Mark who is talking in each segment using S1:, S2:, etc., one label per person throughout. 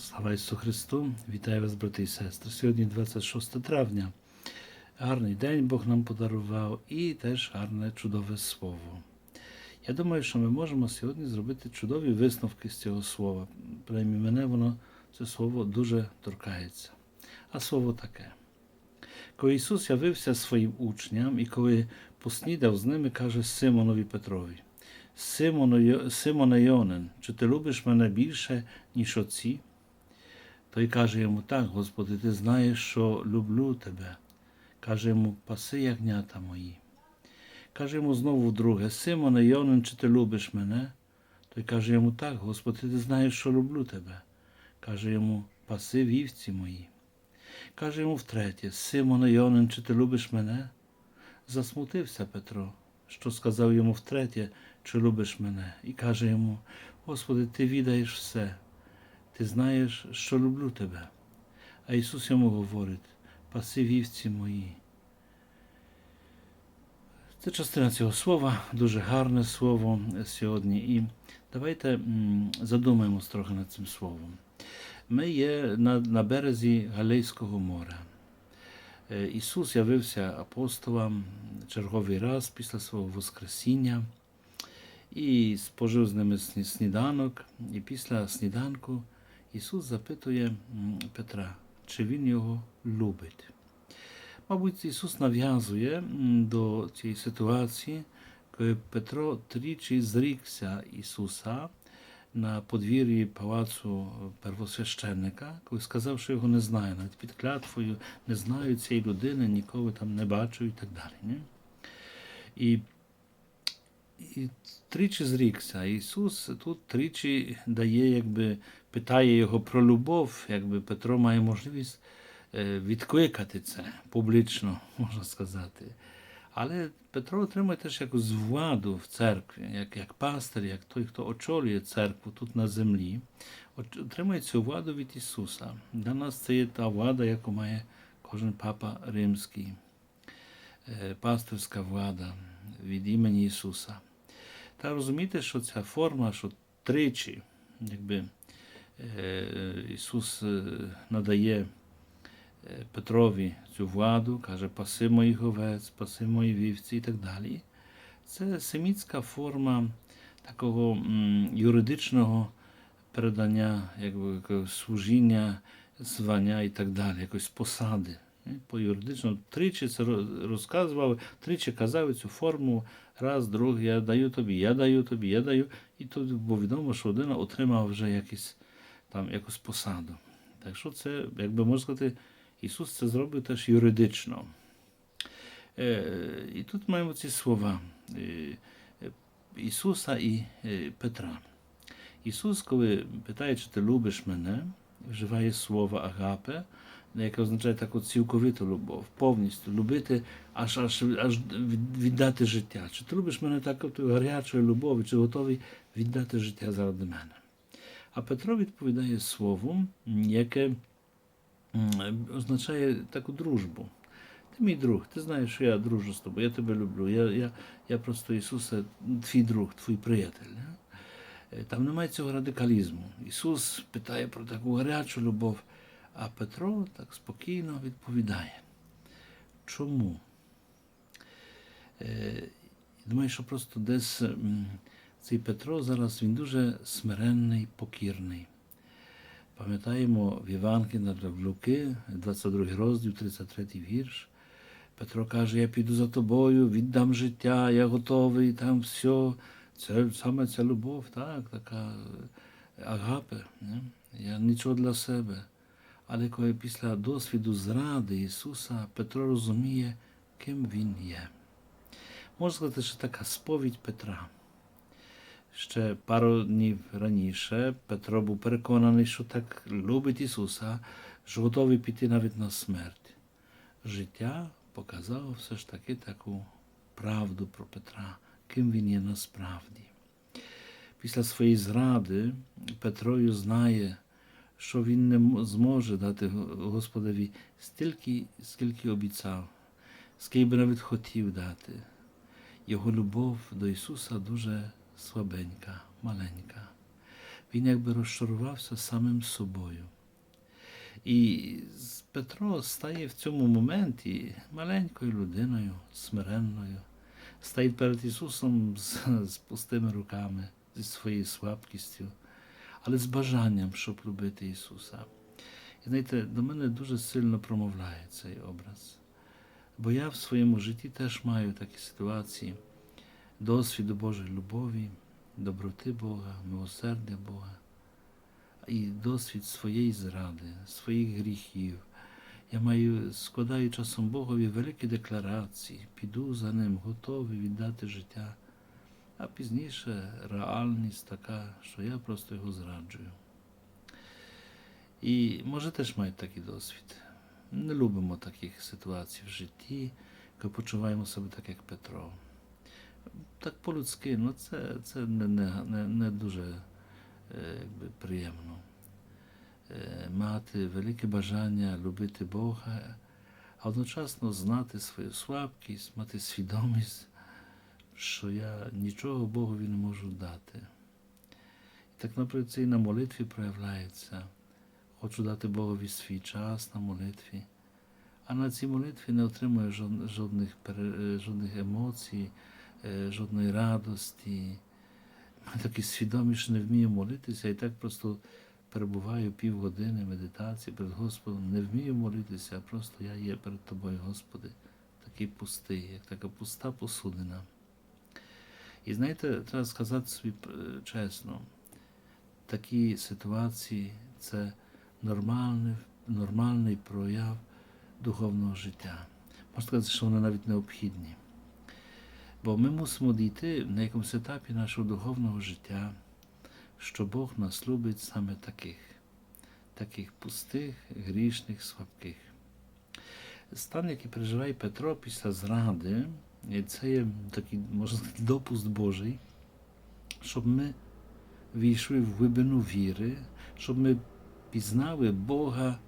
S1: Слава Ісусу Христу! Вітаю вас, брати і сестри. Сьогодні 26 травня. Гарний день Бог нам подарував і теж гарне чудове слово. Я думаю, що ми можемо сьогодні зробити чудові висновки з цього слова. Принаймні мене воно це слово дуже торкається. А слово таке. Коли Ісус явився своїм учням і коли поснідав з ними, каже Симонові Петрові: Симоне Йонен, чи ти любиш мене більше, ніж оці? Той каже йому, так, Господи, ти знаєш, що люблю тебе. Каже йому, паси ягнята мої. Каже йому знову вдруге, Симоне Йонен, чи ти любиш мене? Той каже йому, так, Господи, ти знаєш, що люблю тебе. Каже йому, паси вівці мої. Каже йому втретє, Симоне Йонен, чи ти любиш мене? Засмутився Петро, що сказав йому втретє, чи любиш мене, і каже йому, Господи, ти відаєш все, ти знаєш, що люблю тебе. А Ісус йому говорить, паси вівці мої. Це частина цього слова, дуже гарне слово сьогодні. І давайте задумаємось трохи над цим словом. Ми є на, на березі Галейського моря. Е, Ісус явився апостолам черговий раз після свого Воскресіння і спожив з ними сніданок. І після сніданку Ісус запитує Петра, чи він його любить. Мабуть, Ісус нав'язує до цієї ситуації, коли Петро тричі зрікся Ісуса на подвір'ї палацу первосвященника, коли сказав, що його не знає, навіть під клятвою не знаю цієї людини, ніколи там не бачу і так далі. Ні? І, і тричі зрікся. Ісус тут тричі дає, якби питає його про любов, якби Петро має можливість е, відкликати це публічно, можна сказати. Але Петро отримує теж якусь владу в церкві, як, як пастир, як той, хто очолює церкву тут на землі, отримує цю владу від Ісуса. Для нас це є та влада, яку має кожен папа римський, е, пастирська влада від імені Ісуса. Та розумієте, що ця форма, що тричі, якби Ісус е, надає е, Петрові цю владу, каже, паси моїх овець, паси мої вівці і так далі. Це семітська форма такого юридичного передання, якби служіння, звання і так далі, якоїсь посади. По юридичному тричі це роз- розказували, тричі казали цю форму, раз, другий, я даю тобі, я даю тобі, я даю. І тут було відомо, що людина отримав вже якісь, там, якусь посаду. Так що це, якби можна сказати, Ісус це зробив теж юридично. Е, і тут маємо ці слова е, Ісуса і е, Петра. Ісус, коли питає, чи ти любиш мене, вживає слово агапе, яке означає таку цілковиту любов, повністю любити, аж аж, аж віддати життя. Чи ти любиш мене так гарячою любов'ю, чи готовий віддати життя заради мене? А Петро відповідає словом, яке означає таку дружбу. Ти мій друг, ти знаєш, що я дружу з тобою, я тебе люблю. Я, я, я просто Ісусе, твій друг, твій приятель. Е, Там немає цього радикалізму. Ісус питає про таку гарячу любов, а Петро так спокійно відповідає. Чому? Е, Думаю, що просто десь цей Петро зараз він дуже смиренний, покірний. Пам'ятаємо в Євангелії в Луки, 22 розділ, 33 вірш. Петро каже, я піду за тобою, віддам життя, я готовий, там все. Це саме ця любов, так, така агапе. Не? Я нічого для себе. Але коли після досвіду зради Ісуса Петро розуміє, ким Він є. Можна сказати, що така сповідь Петра. Ще пару днів раніше Петро був переконаний, що так любить Ісуса, що готовий піти навіть на смерть. Життя показало все ж таки таку правду про Петра, ким він є насправді. Після своєї зради Петрою знає, що він не зможе дати Господові стільки, скільки обіцяв, скільки би навіть хотів дати. Його любов до Ісуса дуже слабенька, маленька. Він якби розчарувався самим собою. І Петро стає в цьому моменті маленькою людиною, смиренною, стоїть перед Ісусом з, з пустими руками, зі своєю слабкістю, але з бажанням, щоб любити Ісуса. І знаєте, до мене дуже сильно промовляє цей образ. Бо я в своєму житті теж маю такі ситуації досвіду Божої любові, доброти Бога, милосердя Бога і досвід своєї зради, своїх гріхів. Я маю, складаю часом Богові великі декларації, піду за ним, готовий віддати життя. А пізніше реальність така, що я просто його зраджую. І може теж мають такий досвід. Не любимо таких ситуацій в житті, коли почуваємо себе так, як Петро. Так по-людськи, ну це, це не, не, не, дуже е, якби, приємно. Е, мати велике бажання любити Бога, а одночасно знати свою слабкість, мати свідомість, що я нічого Богові не можу дати. І так, наприклад, це і на молитві проявляється. Хочу дати Богові свій час на молитві, а на цій молитві не отримую жодних, е, жодних емоцій, жодної радості. Ми такі свідомі, що не вмію молитися, і так просто перебуваю півгодини медитації перед Господом, не вмію молитися, а просто я є перед тобою, Господи, такий пустий, як така пуста посудина. І знаєте, треба сказати собі е, чесно, такі ситуації це нормальний, нормальний прояв духовного життя. Можна сказати, що вони навіть необхідні. Бо ми мусимо дійти на якомусь етапі нашого духовного життя, що Бог нас любить саме таких, таких пустих, грішних, слабких. Стан, який переживає Петро після зради, це є такий, можна сказати, допуск Божий, щоб ми війшли в глибину віри, щоб ми пізнали Бога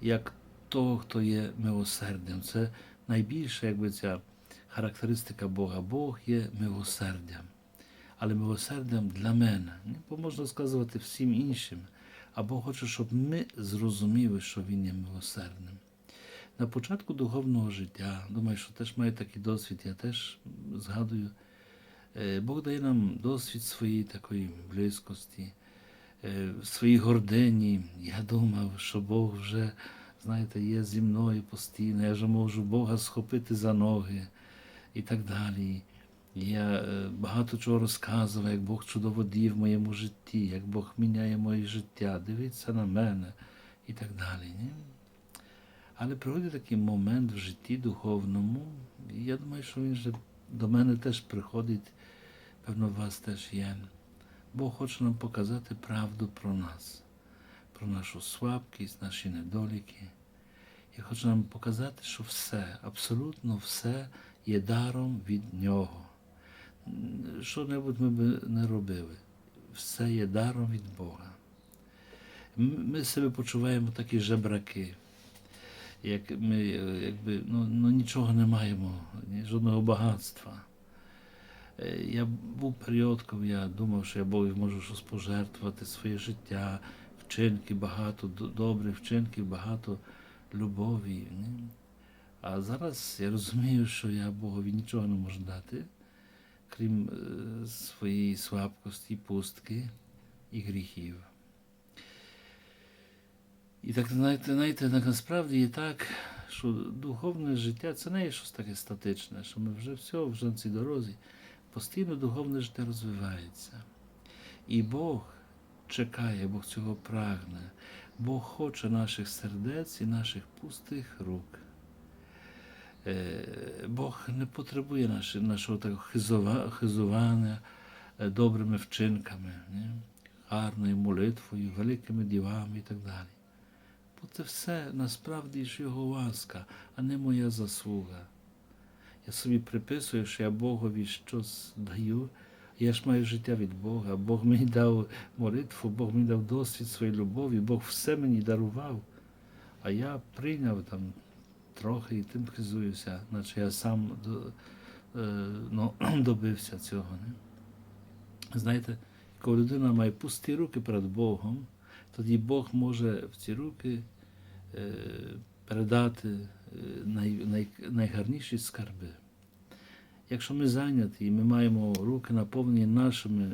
S1: як того, хто є милосердям. Це найбільша, якби ця характеристика Бога. Бог є милосердям. Але милосердям для мене. Бо можна сказувати всім іншим. А Бог хоче, щоб ми зрозуміли, що Він є милосердним. На початку духовного життя, думаю, що теж маю такий досвід, я теж згадую, е, Бог дає нам досвід своєї такої близькості, е, своїй гордині. Я думав, що Бог вже, знаєте, є зі мною постійно, я вже можу Бога схопити за ноги і так далі. Я е, багато чого розказував, як Бог чудово діє в моєму житті, як Бог міняє моє життя, дивиться на мене і так далі. Ні? Але приходить такий момент в житті духовному, і я думаю, що він же до мене теж приходить, певно, у вас теж є. Бог хоче нам показати правду про нас, про нашу слабкість, наші недоліки. І хоче нам показати, що все, абсолютно все є даром від Нього. Що-небудь ми би не робили. Все є даром від Бога. Ми себе почуваємо такі жебраки, як ми е, якби, ну, ну, нічого не маємо, жодного багатства. Е, Я був період, коли я думав, що я Богу можу щось пожертвувати, своє життя, вчинки багато, добрих вчинків, багато любові. Ні? А зараз я розумію, що я Богові нічого не можу дати, крім е, своєї слабкості, пустки і гріхів. І так, знаєте, знаєте, насправді є так, що духовне життя це не є щось таке статичне, що ми вже все, вже на цій дорозі. Постійно духовне життя розвивається. І Бог чекає, Бог цього прагне. Бог хоче наших сердець і наших пустих рук. Е, Бог не потребує нашого такого хизування е, добрими вчинками, гарною молитвою, великими ділами і так далі. Бо це все насправді ж його ласка, а не моя заслуга. Я собі приписую, що я Богові щось даю. Я ж маю життя від Бога. Бог мені дав молитву, Бог мені дав досвід своєї любові, Бог все мені дарував. А я прийняв там трохи і тим хизуюся, наче я сам до, е, ну, добився цього. Не? Знаєте, коли людина має пусті руки перед Богом, тоді Бог може в ці руки е, передати е, най, най, найгарніші скарби. Якщо ми зайняті і ми маємо руки наповнені нашими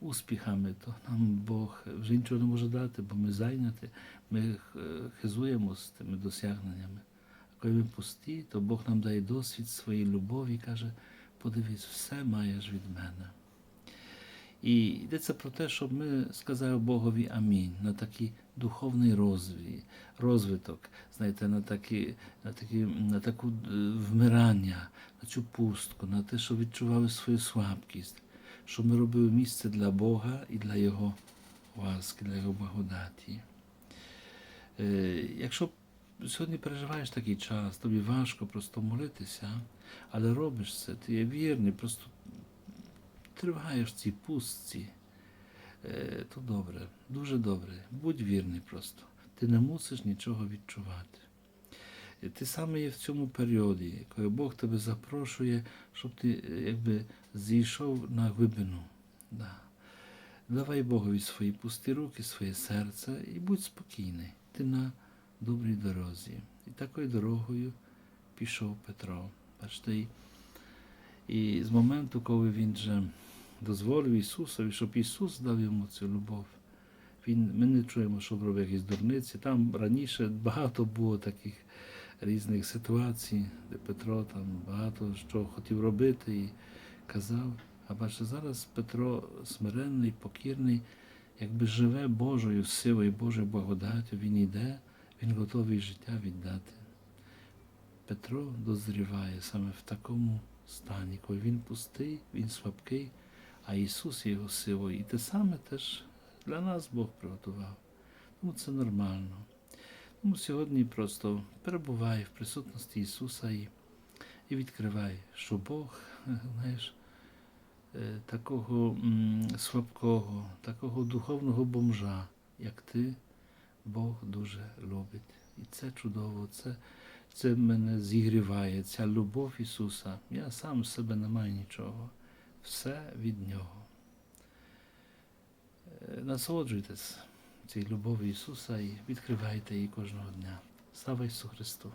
S1: успіхами, то нам Бог вже нічого не може дати, бо ми зайняті, ми хизуємо з тими досягненнями. Коли ми пусті, то Бог нам дає досвід своєї любові і каже, подивись, все маєш від мене. І йдеться про те, щоб ми сказали Богові амінь на такий духовний розвій, розвиток, знаєте, на такі, на такі, на таку е, вмирання, на цю пустку, на те, що відчували свою слабкість, щоб ми робили місце для Бога і для Його ласки, для Його благодаті. Е, Якщо сьогодні переживаєш такий час, тобі важко просто молитися, але робиш це, ти є вірний, просто триваєш в цій пустці, е, то добре, дуже добре. Будь вірний просто. Ти не мусиш нічого відчувати. Е, Ти саме є в цьому періоді, коли Бог тебе запрошує, щоб ти е, якби зійшов на глибину. Да. Давай Богові свої пусті руки, своє серце і будь спокійний. Ти на добрій дорозі. І такою дорогою пішов Петро. Бачите, і з моменту, коли він же дозволив Ісусові, щоб Ісус дав йому цю любов, він, ми не чуємо, щоб робив якісь дурниці. Там раніше багато було таких різних ситуацій, де Петро там багато що хотів робити і казав. А бачите, зараз Петро смиренний, покірний, якби живе Божою силою, Божою благодаттю, він йде, він готовий життя віддати. Петро дозріває саме в такому стані, коли він пустий, він слабкий, а Ісус його силою. І те саме теж для нас Бог приготував. Тому це нормально. Тому сьогодні просто перебувай в присутності Ісуса і, і відкривай, що Бог, знаєш, е, такого слабкого, такого духовного бомжа, як ти, Бог дуже любить. І це чудово, це, це мене зігріває, ця любов Ісуса. Я сам з себе не маю нічого. Все від Нього. Е, Насолоджуйтесь цією любов'ю Ісуса і відкривайте її кожного дня. Слава Ісусу Христу!